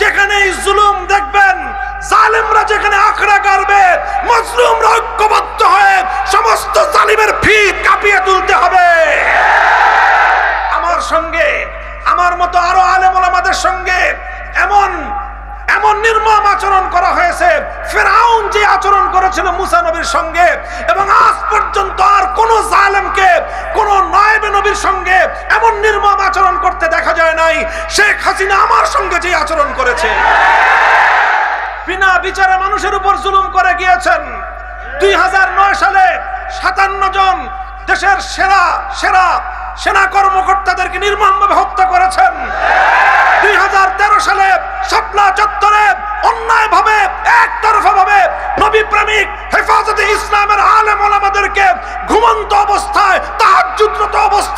যেখানেই জুলুম দেখবেন, জালেমরা যেখানে আখড়া গাড়বে, মজলুমরা ঐক্যবদ্ধ হয়ে সমস্ত জালিমের ভিত কাঁপিয়ে তুলতে হবে। আমার সঙ্গে, আমার মতো আরও আলেম ওলামাদের সঙ্গে এমন এমন নির্মম আচরণ করা হয়েছে, ফেরাউন যে আচরণ করেছিল মুসা নবীর সঙ্গে, এবং আজ পর্যন্ত আর কোন জালেমকে, কোন নয়বে নবীর সঙ্গে এমন নির্মম আচরণ করতে দেখা যায় নাই। শেখ হাসিনা আমার সঙ্গে যে আচরণ করেছে, বিনা বিচারে মানুষের উপর জুলুম করে গিয়েছেন। দুই সালে সাতান্ন জন দেশের সেরা সেরা সেনা কর্মকর্তাদেরকে নির্মমভাবে হত্যা করেছেন। দুই সালে শাপলা চত্বরে অন্যায় ভাবে একতরফা ভাবে নবী প্রেমিক হেফাজতে ইসলামের আলেম ওলামাদেরকে ঘুমন্ত অবস্থায়, তাহাজ্জুদরত অবস্থায়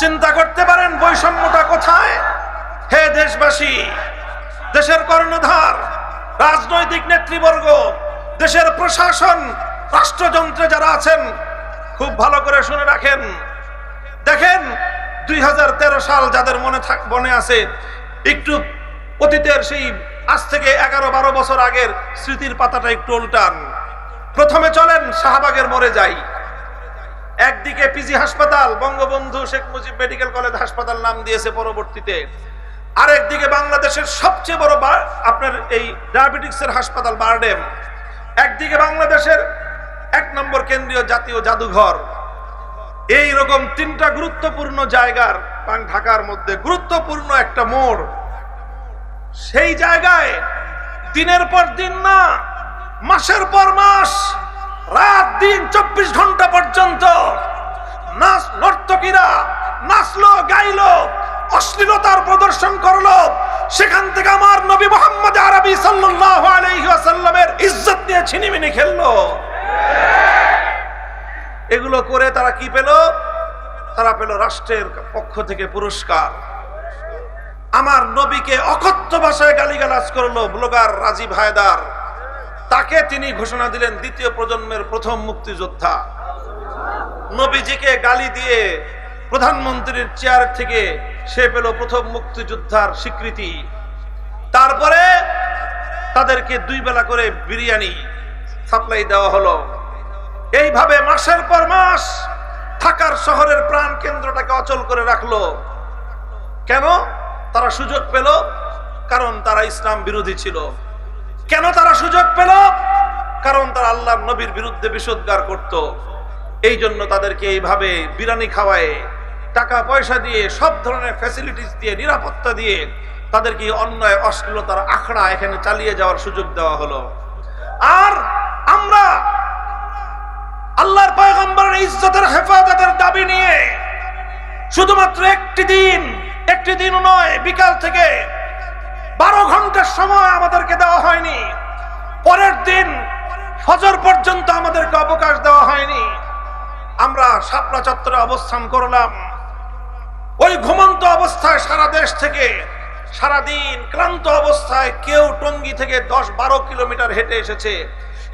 চিন্তা করতে পারেন বৈষম্যটা কোথায়? হে দেশবাসী, দেশের কর্ণধার, রাজনৈতিক নেতৃবর্গ, দেশের প্রশাসন, রাষ্ট্রযন্ত্রে যারা আছেন, খুব ভালো করে শুনে রাখেন। দেখেন, দুই হাজার তেরো সাল যাদের মনে থাক, মনে আছে, একটু অতীতের সেই আজ থেকে এগারো বারো বছর আগের স্মৃতির পাতাটা একটু উল্টান। প্রথমে চলেন শাহবাগের মরে যাই। একদিকে পিজি হাসপাতাল, বঙ্গবন্ধু শেখ মুজিব মেডিকেল কলেজ হাসপাতাল নাম দিয়েছে পরবর্তীতে। আরেকদিকে বাংলাদেশের সবচেয়ে বড় আপনার এই ডায়াবেটিক্সের হাসপাতাল, বারডেম। একদিকে বাংলাদেশের এক নম্বর কেন্দ্রীয় জাতীয় জাদুঘর। এই রকম তিনটা গুরুত্বপূর্ণ জায়গার ঢাকার মধ্যে গুরুত্বপূর্ণ একটা মোড়। সেই জায়গায় দিনের পর দিন না, মাসের পর মাস রাত দিন চব্বিশ ঘণ্টা পর্যন্ত নাচ নর্তকীরা, নাচলো, গাইলো, অশ্লীলতার প্রদর্শন করল। সেখান থেকে আমার নবী মোহাম্মদ আরবি সাল্লাল্লাহু আলাইহি ওয়াসাল্লামের ইজ্জত নিয়ে ছিনিমিনি খেললো। এগুলো করে তারা কি পেল? তারা পেল রাষ্ট্রের পক্ষ থেকে পুরস্কার। আমার নবীকে অকথ্য ভাষায় গালিগালাজ করল ব্লগার রাজীব হায়দার। তাকে তিনি ঘোষণা দিলেন দ্বিতীয় প্রজন্মের প্রথম মুক্তিযোদ্ধা। নবীজিকে গালি দিয়ে প্রধানমন্ত্রীর চেয়ার থেকে সে পেল প্রথম মুক্তিযোদ্ধার স্বীকৃতি। তারপরে তাদেরকে দুই বেলা করে বিরিয়ানি সাপ্লাই দেওয়া হলো। এইভাবে মাসের পর মাস ঢাকার শহরের প্রাণ কেন্দ্রটাকে অচল করে রাখল। কেন? তারা সুযোগ পেল, কারণ তারা ইসলাম বিরোধী ছিল। কেন তারা সুযোগ পেল? কারণ তারা আল্লাহর নবীর বিরুদ্ধে বিষোদ্গার করত। এই জন্য তাদেরকে এইভাবে বিরানি খাওয়ায়, টাকা পয়সা দিয়ে, সব ধরনের ফ্যাসিলিটিস দিয়ে, নিরাপত্তা দিয়ে তাদেরকে অন্যায়, অশ্লীলতার আখড়া এখানে চালিয়ে যাওয়ার সুযোগ দেওয়া হলো। আর আমরা আল্লাহর পয়গম্বরের ইজ্জতের হেফাজতের দাবি নিয়ে শুধুমাত্র একটি দিন একটি দিন নয়, বিকাল থেকে বারো ঘণ্টার সময় আমাদেরকে দেওয়া হয়নি। পরের দিন ফজর পর্যন্ত আমাদেরকে অবকাশ দেওয়া হয়নি। আমরা শাপলা চত্বরে অবস্থান করলাম। ওই ঘুমন্ত অবস্থায় সারা দেশ থেকে, সারাদিন ক্লান্ত অবস্থায় কেউ টঙ্গি থেকে দশ বারো কিলোমিটার হেঁটে এসেছে।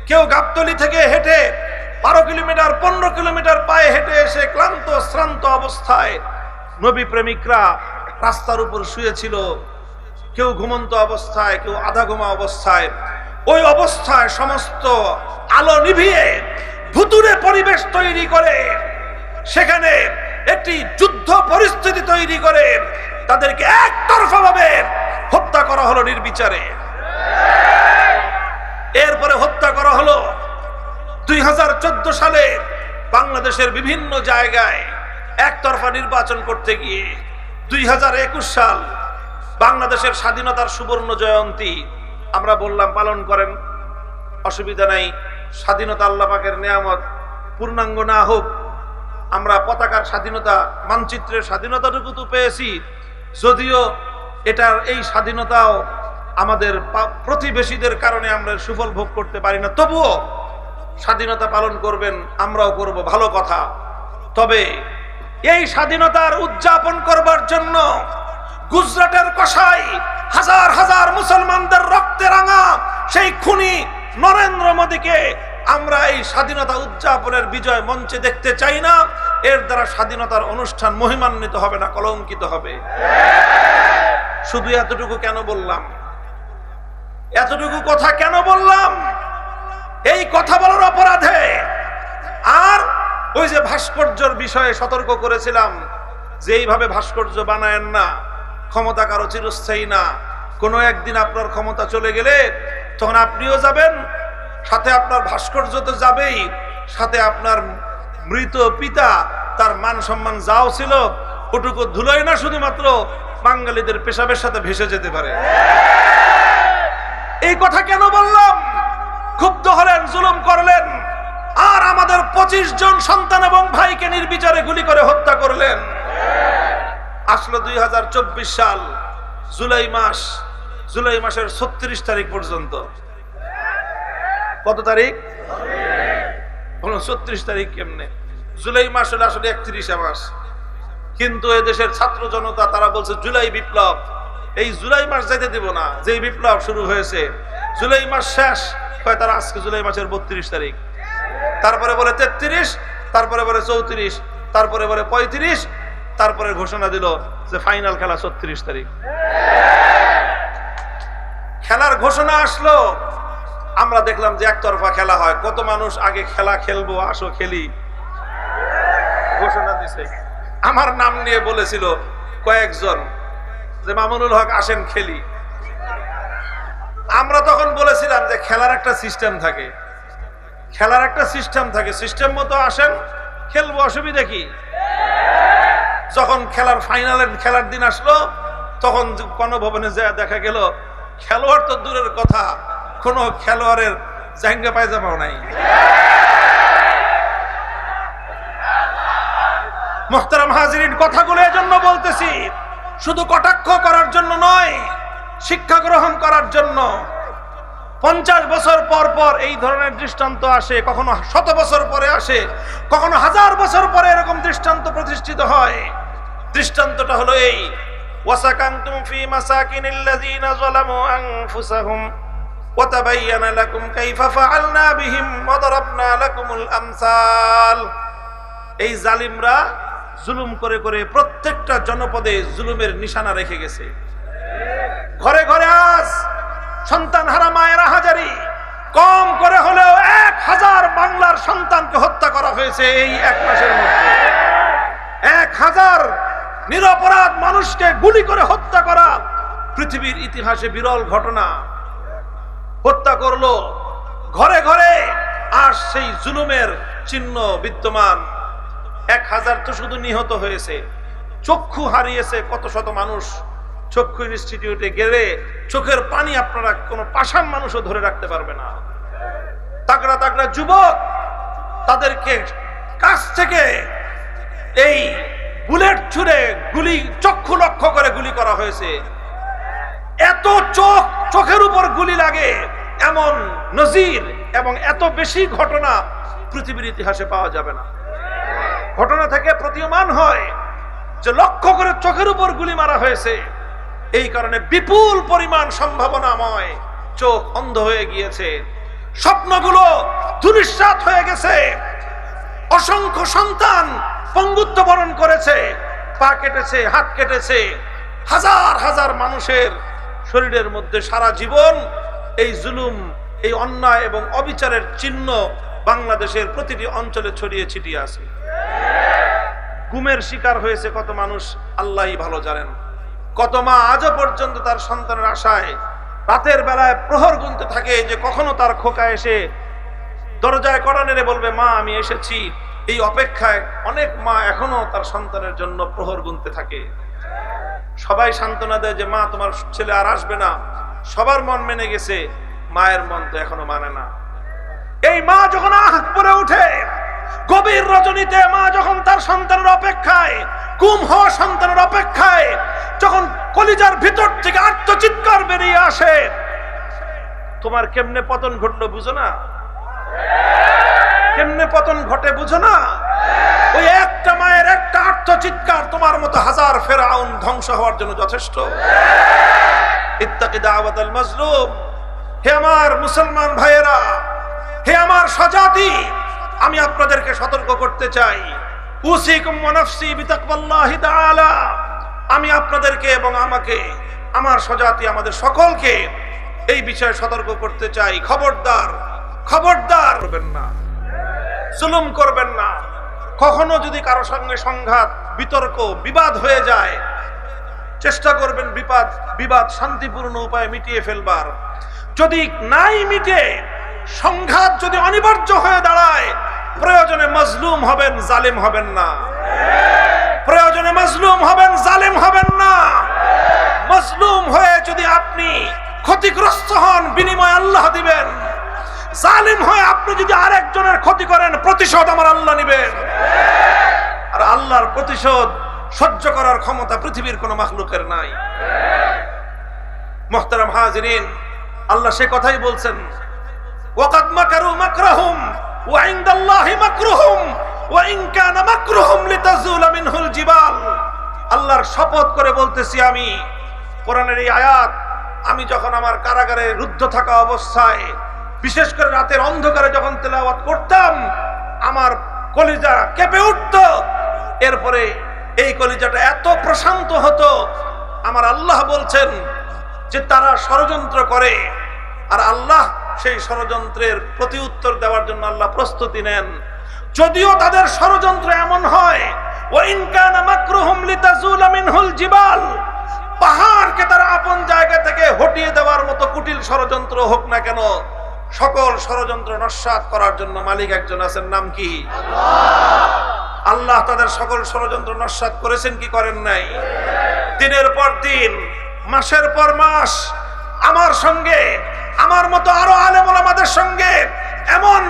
কেউ গাবতলি থেকে হেঁটে বারো কিলোমিটার, পনেরো কিলোমিটার পায়ে হেঁটে এসে ক্লান্ত, শ্রান্ত অবস্থায় নবী প্রেমিকরা রাস্তার উপর শুয়েছিল। কেউ ঘুমন্ত অবস্থায়, কেউ আধা ঘুমা অবস্থায়, ওই অবস্থায় সমস্ত আলো নিভিয়ে ভুতুরে পরিবেশ তৈরি করে, সেখানে একটি যুদ্ধ পরিস্থিতি তৈরি করে তাদেরকে একতরফা ভাবে হত্যা করা হলো নির্বিচারে। এরপরে হত্যা করা হলো দুই হাজার চোদ্দ সালে বাংলাদেশের বিভিন্ন জায়গায় একতরফা নির্বাচন করতে গিয়ে। দুই হাজার একুশ সাল বাংলাদেশের স্বাধীনতার সুবর্ণ জয়ন্তী। আমরা বললাম, পালন করেন। অসুবিধা নাই। স্বাধীনতা আল্লাহ পাকের নিয়ামত। পূর্ণাঙ্গ না হোক, আমরা পতাকার স্বাধীনতা, মানচিত্রের স্বাধীনতাটুকু তো পেয়েছি। যদিও এটার এই স্বাধীনতাও আমাদের প্রতিবেশীদের কারণে আমরা সুফল ভোগ করতে পারি না। তবুও স্বাধীনতা পালন করবেন, আমরাও করব, ভালো কথা। তবে এই স্বাধীনতার উদযাপন করবার জন্য গুজরাটের কসাই হাজার হাজার মুসলমানদের রক্তে রাঙা সেই খুনি নরেন্দ্র মোদীকে আমরা এই স্বাধীনতা উদযাপনের বিজয় মঞ্চে দেখতে চাই না। এর দ্বারা স্বাধীনতার অনুষ্ঠান মহিমান্বিত হবে না, কলঙ্কিত হবে। শুধু এতটুকু কেন বললাম? এতটুকু কথা কেন বললাম? এই কথা বলার অপরাধে আর ওই যে ভাস্কর্যর বিষয়ে সতর্ক করেছিলাম, যে এইভাবে ভাস্কর্য বানায়েন না। ক্ষমতা কারও চিরস্থায়ী না। কোনো একদিন আপনার ক্ষমতা চলে গেলে তখন আপনিও যাবেন, সাথে আপনার ভাস্কর্য তো যাবেই, সাথে আপনার মৃত পিতা, তার মান সম্মান যাও ছিল, ওটুকু ধুলোয় না শুধুমাত্র বাঙালিদের পেশাবের সাথে ভেসে যেতে পারে। এই কথা কেন বললাম? ক্ষুব্ধ হলেন, জুলুম করলেন, আর আমাদের পঁচিশ জন সন্তান এবং ভাইকে নির্বিচারে গুলি করে হত্যা করলেন। আসলো দুই সাল, জুলাই মাস, জুলাই মাসের ছত্রিশ তারিখ পর্যন্ত। কত তারিখ? বলুন ছত্রিশ তারিখ কেমনে? জুলাই মাস হলে আসলে একত্রিশে মাস। কিন্তু এ দেশের ছাত্র জনতা, তারা বলছে, জুলাই বিপ্লব। এই জুলাই মাস যাইতে দিব না যে বিপ্লব শুরু হয়েছে, জুলাই মাস শেষ। হয় তারা আজকে জুলাই মাসের বত্রিশ তারিখ। তারপরে বলে তেত্রিশ, তারপরে বলে চৌত্রিশ, তারপরে বলে পঁয়ত্রিশ তারপরে ঘোষণা দিল যে ফাইনাল খেলা ছত্রিশ তারিখ। খেলার ঘোষণা আসলো। আমরা দেখলাম যে একতরফা খেলা হয়। কত মানুষ আগে খেলা খেলব, আসো খেলি। ঘোষণা দিছে। আমার নাম নিয়ে বলেছিল কয়েকজন যে মামুনুল হক আসেন খেলি। আমরা তখন বলেছিলাম যে খেলার একটা সিস্টেম থাকে। খেলার একটা সিস্টেম থাকে। সিস্টেম মতো আসেন, খেলব। অসুবিধা কি? যখন খেলার ফাইনালের খেলার দিন আসলো, তখন গণভবনে যা দেখা গেল খেলোয়াড় তো দূরের কথা, কোনো খেলোয়াড়ের জাঙ্গা পায়জামাও নাই। মোহতারাম হাজিরিন, কথাগুলো এজন্য বলতেছি, শুধু কটাক্ষ করার জন্য নয়, শিক্ষা গ্রহণ করার জন্য। পঞ্চাশ বছর পর পর এই ধরনের দৃষ্টান্ত আসে কখনো শত বছর পরে আসে কখনো হাজার বছর পরে এরকম দৃষ্টান্ত প্রতিষ্ঠিত হয় দৃষ্টান্তটা হলো এই ওয়াসাকান্তুম ফি মাসাকিনিল্লাযীনা যালামু আনফুসাহুম وتبين لكم كيف فعلنا بهم وضربنا لكم الأمثال এই জালিমরা জুলুম করে করে প্রত্যেকটা জনপদে জুলুমের নিশানা রেখে গেছে ঘরে ঘরে আজ সন্তান হারা মায়েরা হাজারি। কম করে হলেও এক হাজার বাংলার সন্তানকে হত্যা করা হয়েছে এই এক মাসের মধ্যে। এক হাজার নিরপরাধ মানুষকে গুলি করে হত্যা করা পৃথিবীর ইতিহাসে বিরল ঘটনা। হত্যা করল ঘরে ঘরে আর সেই জুলুমের চিহ্ন বিদ্যমান। এক হাজার তো শুধু নিহত হয়েছে, চক্ষু হারিয়েছে কত শত মানুষ। চক্ষু ইনস্টিটিউটে গেলে চোখের পানি আপনারা কোনো পাষাণ মানুষও ধরে রাখতে পারবে না। তাগড়া তাগড়া যুবক তাদেরকে কাছ থেকে এই বুলেট ছুড়ে গুলি, চক্ষু লক্ষ্য করে গুলি করা হয়েছে। এত চোখ, চোখের উপর গুলি লাগে এমন নজির এবং এত বেশি ঘটনা পৃথিবীর ইতিহাসে পাওয়া যাবে না। ঘটনা থেকে প্রতীয়মান হয় যে লক্ষ্য করে চোখের উপর গুলি মারা হয়েছে। এই কারণে বিপুল পরিমাণ সম্ভাবনাময় চোখ অন্ধ হয়ে গিয়েছে। স্বপ্নগুলো দুরিশ্বাত হয়ে গেছে। অসংখ্য সন্তান পঙ্গুত্ব বরণ করেছে। পা কেটেছে, হাত কেটেছে। হাজার হাজার মানুষের শরীরের মধ্যে সারা জীবন এই জুলুম, এই অন্যায় এবং অবিচারের চিহ্ন বাংলাদেশের প্রতিটি অঞ্চলে ছড়িয়ে ছিটিয়ে আছে। গুমের শিকার হয়েছে কত মানুষ, আল্লাহই ভালো জানেন। কত মা আজও পর্যন্ত তার সন্তানের আশায় রাতের বেলায় প্রহর গুনতে থাকে যে কখনো তার খোকা এসে দরজায় কড়া নেড়ে বলবে, মা, আমি এসেছি। এই অপেক্ষায় অনেক মা এখনও তার সন্তানের জন্য প্রহর গুনতে থাকে। সবাই সান্ত্বনা দেয় যে, মা, তোমার ছেলে আর আসবে না। সবার মন মেনে গেছে, মায়ের মন তো এখনও মানে না। এই মা যখন আহ পরে উঠে গভীর রজনীতে মা যখন তার সন্তানের অপেক্ষায়, গুম হওয়া সন্তানের ভিতর আত্মচিৎকার বেরিয়ে আসে। তোমার কেমনে পতন ঘটলো বুঝো না? কেমনে পতন ঘটে বুঝো না? ওই একটা মায়ের একটা আত্মচিৎকার তোমার মতো হাজার ফেরাউন ধ্বংস হওয়ার জন্য যথেষ্ট। হে আমার মুসলমান ভাইয়েরা, হে আমার স্বজাতি, আমি আপনাদেরকে সতর্ক করতে চাই। আমি আপনাদেরকে এবং আমাকে আমার স্বজাতি, আমাদের সকলকে এই বিষয়ে সতর্ক করতে চাই। খবরদার খবরদার করবেন না। জুলুম করবেন না। কখনো যদি কারও সঙ্গে সংঘাত, বিতর্ক, বিবাদ হয়ে যায়, চেষ্টা করবেন বিবাদ বিবাদ শান্তিপূর্ণ উপায়ে মিটিয়ে ফেলবার। যদি নাই মিটে, সংঘাত যদি অনিবার্য হয়ে দাঁড়ায়, প্রয়োজনে মজলুম হবেন, জালিম হবেন না। প্রয়োজনে মজলুম হবেন, জালিম হবেন না। মজলুম হয়ে যদি আপনি ক্ষতিগ্রস্ত হন, বিনিময় আল্লাহ দিবেন। জালিম হয়ে আপনি যদি আরেকজনের ক্ষতি করেন, প্রতিশোধ আমার আল্লাহ নিবেন। আর আল্লাহর প্রতিশোধ সহ্য করার ক্ষমতা পৃথিবীর কোন মাখলুকের নাই। মোহতারাম হাজিরিন, আল্লাহ সে কথাই বলছেন জিবাল। আল্লাহর শপথ করে বলতেছি আমি কোরআনের এই আয়াত, আমি যখন আমার কারাগারে রুদ্ধ থাকা অবস্থায়, বিশেষ করে রাতের অন্ধকারে যখন তেলাওয়াত করতাম, আমার কলিজা কেঁপে উঠত। এরপরে এই কলিজাটা এত প্রশান্ত হতো, আমার আল্লাহ বলছেন যে তারা ষড়যন্ত্র করে, আর আল্লাহ সেই ষড়যন্ত্রের প্রতি উত্তর দেওয়ার জন্য আল্লাহ প্রস্তুতি নেন। যদিও তাদের ষড়যন্ত্র এমন হয় ওয়াইন কানা মাকরুহুম লিতাজুলা মিনহুল জিবাল পাহাড়কে তারা আপন জায়গা থেকে হটিয়ে দেওয়ার মতো কুটিল ষড়যন্ত্র হোক না কেন, সকল ষড়যন্ত্র নস্বাত করার জন্য মালিক একজন আছেন, নাম কি? আল্লাহ। তাদের সকল ষড়যন্ত্র নস্বাত করেছেন, কি করেন নাই? দিনের পর দিন, মাসের পর মাস, আমার সঙ্গে, আমার মতো আরও আলেম ওলামাদের সঙ্গে, এমন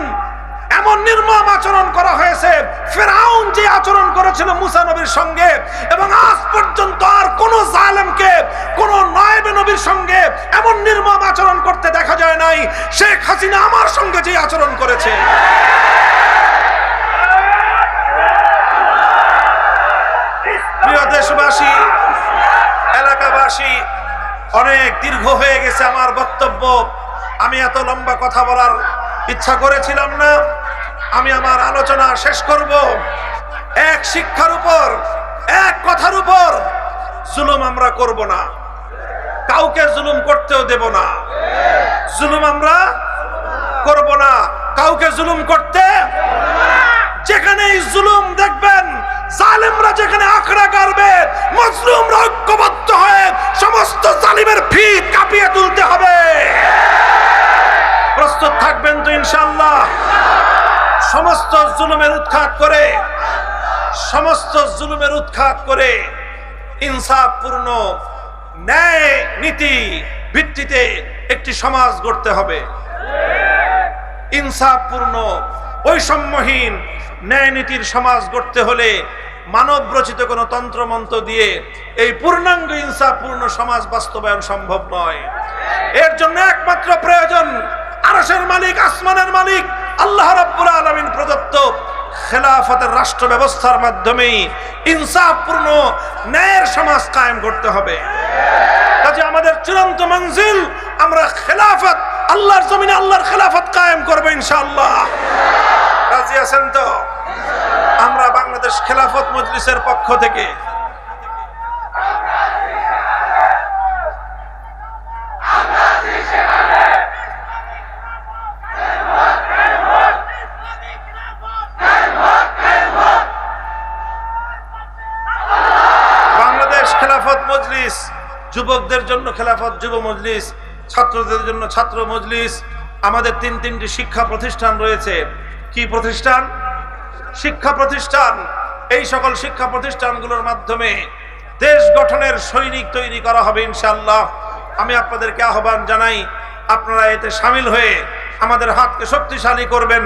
এমন নির্মম আচরণ করা হয়েছে। ফেরাউন যে আচরণ করেছিল মুসা নবীর সঙ্গে, এবং আজ পর্যন্ত আর কোন জালেমকে, কোন নয়বে নবীর সঙ্গে এমন নির্মম আচরণ করতে দেখা যায় নাই। শেখ হাসিনা আমার সঙ্গে যে আচরণ করেছে। প্রিয় দেশবাসী, এলাকাবাসী, অনেক দীর্ঘ হয়ে গেছে আমার বক্তব্য। আমি এত লম্বা কথা বলার ইচ্ছা করেছিলাম না। আমি আমার আলোচনা শেষ করব। এক শিক্ষার উপর, এক কথার উপর জুলুম আমরা করব না। কাউকে জুলুম করতেও দেব না। জুলুম আমরা করব না। কাউকে জুলুম করতে যেখানে এই জুলুম দেখবেন, জালেমরা যেখানে আখড়া গাড়বে, মজলুমরা ঐক্যবদ্ধ হয়ে সমস্ত জালিমের ভিত কাঁপিয়ে তুলতে হবে। প্রস্তুত থাকবেন তো ইনশাল্লাহ সমস্ত জুলুমের উৎখাত করে, সমস্ত জুলুমের উৎখাত করে ইনসাফপূর্ণ ন্যায় নীতি ভিত্তিতে একটি সমাজ গড়তে হবে। ইনসাফপূর্ণ, বৈষম্যহীন ন্যায় নীতির সমাজ গড়তে হলে মানব রচিত কোনো তন্ত্রমন্ত্র দিয়ে এই পূর্ণাঙ্গ ইনসাফপূর্ণ সমাজ বাস্তবায়ন সম্ভব নয়। এর জন্য একমাত্র প্রয়োজন আরসের মালিক, আসমানের মালিক আল্লাহ রাব্বুল আলামিন প্রদত্ত খেলাফতের রাষ্ট্র ব্যবস্থার মাধ্যমেই ইনসাফপূর্ণ ন্যায়ের সমাজ কায়েম করতে হবে। কাজে আমাদের চূড়ান্ত মঞ্জিল, আমরা খেলাফত, আল্লাহর জমিনে আল্লাহর খেলাফত কায়েম করব ইনশাআল্লাহ। রাজি আছেন তো? আমরা বাংলাদেশ খেলাফত মজলিসের পক্ষ থেকে যুবকদের জন্য খেলাফত, যুব মজলিস, ছাত্রদের জন্য ছাত্র মজলিস, আমাদের তিন তিনটি শিক্ষা প্রতিষ্ঠান রয়েছে। কি প্রতিষ্ঠান? শিক্ষা প্রতিষ্ঠান। এই সকল শিক্ষা প্রতিষ্ঠানগুলোর মাধ্যমে দেশ গঠনের সৈনিক তৈরি করা হবে ইনশাল্লাহ আমি আপনাদেরকে আহ্বান জানাই, আপনারা এতে সামিল হয়ে আমাদের হাতকে শক্তিশালী করবেন।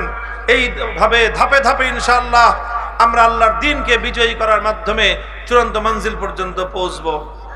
এইভাবে ধাপে ধাপে ইনশাল্লাহ আমরা আল্লাহর দিনকে বিজয়ী করার মাধ্যমে চূড়ান্ত মঞ্জিল পর্যন্ত পৌঁছবো।